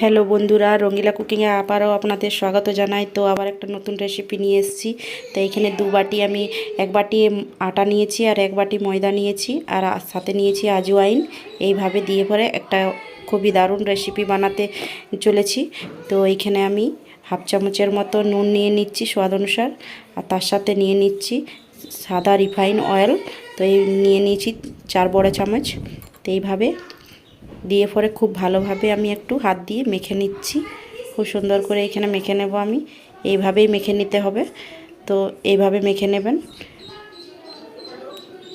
Hello বন্ধুরা রঙ্গিলা কুকিংয়ে আবারও আপনাদের স্বাগত জানাই। তো আবার একটা নতুন রেসিপি নিয়ে এসেছি। তো এখানে দু বাটি আমি, এক বাটি আটা নিয়েছি আর এক বাটি ময়দা নিয়েছি আর সাথে নিয়েছি আজওয়াইন এইভাবে দিয়ে পরে একটা খুবই দারুণ রেসিপি বানাতে চলেছি। তো এইখানে আমি হাফ চামচের মতো নুন নিয়ে নিচ্ছি স্বাদ অনুসার আর তার সাথে নিয়ে নিচ্ছি সাদা রিফাইন অয়েল। তো এই নিয়ে নিয়েছি চার বড় চামচ। তো এইভাবে দিয়ে পরে খুব ভালোভাবে আমি একটু হাত দিয়ে মেখে নিচ্ছি। খুব সুন্দর করে এখানে মেখে নেব আমি। এইভাবেই মেখে নিতে হবে। তো এইভাবে মেখে নেবেন।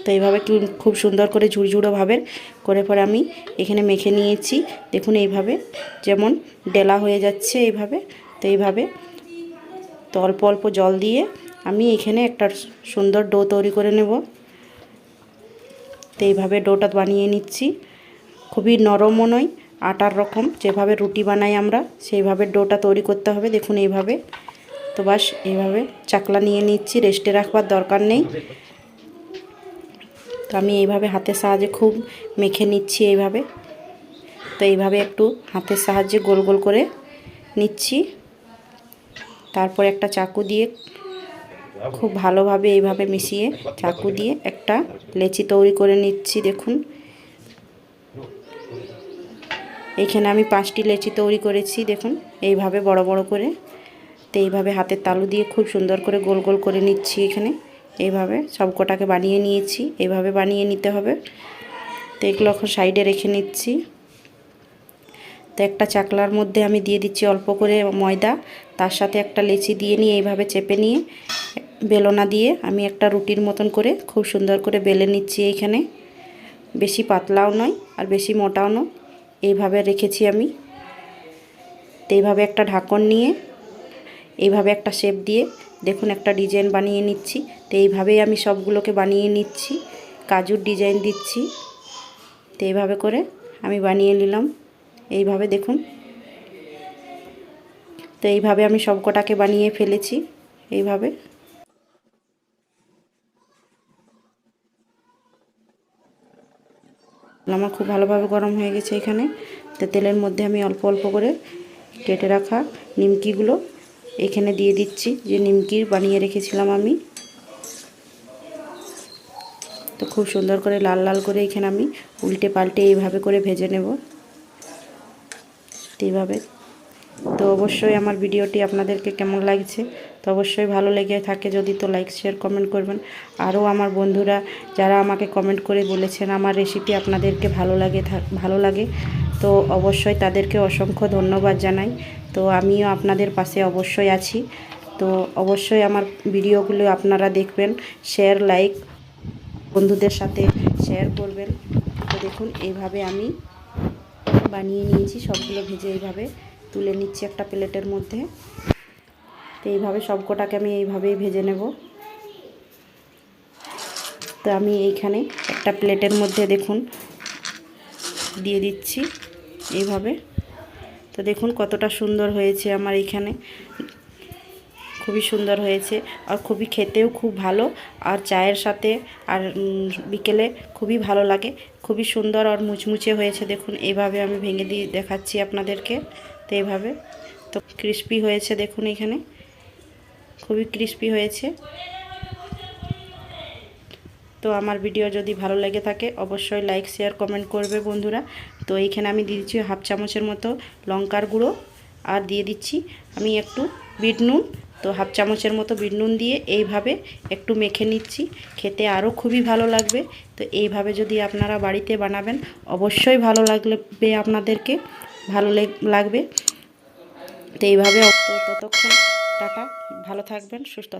তো এইভাবে খুব সুন্দর করে ঝুরঝুরোভাবে করে পরে আমি এখানে মেখে নিয়েছি। দেখুন এইভাবে যেমন ডেলা হয়ে যাচ্ছে এইভাবে। তো এইভাবে তো অল্প অল্প জল দিয়ে আমি এখানে একটা সুন্দর ডো তৈরি করে নেব। তো এইভাবে ডোটা বানিয়ে নিচ্ছি। খুবই নরমও নয়, আটার রকম। যেভাবে রুটি বানাই আমরা, সেইভাবে ডোটা তৈরি করতে হবে। দেখুন এইভাবে। তো বাস, এইভাবে চাকলা নিয়ে নিচ্ছি। রেস্টে রাখবার দরকার নেই। তো আমি এইভাবে হাতের সাহায্যে খুব মেখে নিচ্ছি এইভাবে। তো এইভাবে একটু হাতের সাহায্যে গোল গোল করে নিচ্ছি। তারপর একটা চাকু দিয়ে খুব ভালোভাবে এইভাবে মিশিয়ে চাকু দিয়ে একটা লেচি তৈরি করে নিচ্ছি, দেখুন। এইখানে আমি পাঁচটি লেচি তৈরি করেছি, দেখুন, এইভাবে বড় বড় করে। তো এইভাবে হাতের তালু দিয়ে খুব সুন্দর করে গোল গোল করে নিচ্ছি এখানে। এইভাবে সব কটাকে বানিয়ে নিয়েছি, এইভাবে বানিয়ে নিতে হবে। তো এগুলো এখন সাইডে রেখে নিচ্ছি। তো একটা চাকলার মধ্যে আমি দিয়ে দিচ্ছি অল্প করে ময়দা, তার সাথে একটা লেচি দিয়ে নিয়ে এইভাবে চেপে নিয়ে বেলনা দিয়ে আমি একটা রুটির মতন করে খুব সুন্দর করে বেলে নিচ্ছি এইখানে বেশি পাতলাও নয় আর বেশি মোটাও নয়। এইভাবে রেখেছি আমি। তো এইভাবে একটা ঢাকন নিয়ে, এইভাবে একটা শেপ দিয়ে দেখুন একটা ডিজাইন বানিয়ে নিচ্ছি। তো এইভাবেই আমি সবগুলোকে বানিয়ে নিচ্ছি, কাজুর ডিজাইন দিচ্ছি। তো এইভাবে করে আমি বানিয়ে নিলাম। এইভাবে দেখুন। তো এইভাবে আমি সবকটাকে বানিয়ে ফেলেছি। এইভাবে। আমার খুব ভালোভাবে গরম হয়ে গেছে এখানে। তো তেলের মধ্যে আমি অল্প অল্প করে কেটে রাখা নিমকিগুলো এখানে দিয়ে দিচ্ছি, যে নিমকির বানিয়ে রেখেছিলাম আমি। তো খুব সুন্দর করে লাল লাল করে এখানে আমি উল্টে পাল্টে এইভাবে করে ভেজে নেব। এইভাবে তো অবশ্যই আমার ভিডিওটি আপনাদেরকে কেমন লাগছে? তো অবশ্যই ভালো লেগে থাকে যদি তো লাইক শেয়ার কমেন্ট করবেন। আরও আমার বন্ধুরা যারা আমাকে কমেন্ট করে বলেছেন আমার রেসিপি আপনাদেরকে ভালো লাগে ভালো লাগে, তো অবশ্যই তাদেরকে অসংখ্য ধন্যবাদ জানাই। তো আমিও আপনাদের পাশে অবশ্যই আছি। তো অবশ্যই আমার ভিডিওগুলো আপনারা দেখবেন শেয়ার লাইক বন্ধুদের সাথে শেয়ার করবেন। তো দেখুন, এইভাবে আমি বানিয়ে নিয়েছি, সবগুলো ভেজে এইভাবে। তুলে নিচ্ছি একটা প্লেটের মধ্যে। তো এইভাবে সবকটাকে আমি এইভাবেই ভেজে নেব। তো আমি এইখানে একটা প্লেটের মধ্যে দেখুন দিয়ে দিচ্ছি এইভাবে। তো দেখুন কতটা সুন্দর হয়েছে আমার এইখানে। খুবই সুন্দর হয়েছে আর খুবই খেতেও খুব ভালো আর চায়ের সাথে আর বিকেলে খুবই ভালো লাগে। খুবই সুন্দর আর মুচমুচে হয়েছে দেখুন। এইভাবে আমি ভেঙে দিয়ে দেখাচ্ছি আপনাদেরকে। তো এইভাবে তো ক্রিস্পি হয়েছে দেখুন এখানে। খুবই ক্রিস্পি হয়েছে। তো আমার ভিডিও যদি ভালো লেগে থাকে, অবশ্যই লাইক শেয়ার কমেন্ট করবে বন্ধুরা। তো এইখানে আমি দিয়ে দিচ্ছি হাফ চামচের মতো লঙ্কার গুঁড়ো। আর দিয়ে দিচ্ছি আমি একটু বিট নুন। তো হাফ চামচের মতো বিট নুন দিয়ে এইভাবে একটু মেখে নিচ্ছি। খেতে আরও খুবই ভালো লাগবে। তো এইভাবে যদি আপনারা বাড়িতে বানাবেন, অবশ্যই ভালো লাগবে আপনাদেরকে। ভালো লেগ- লাগবে। তো এইভাবে ততক্ষণ টাটা। ভালো থাকবেন সুস্থ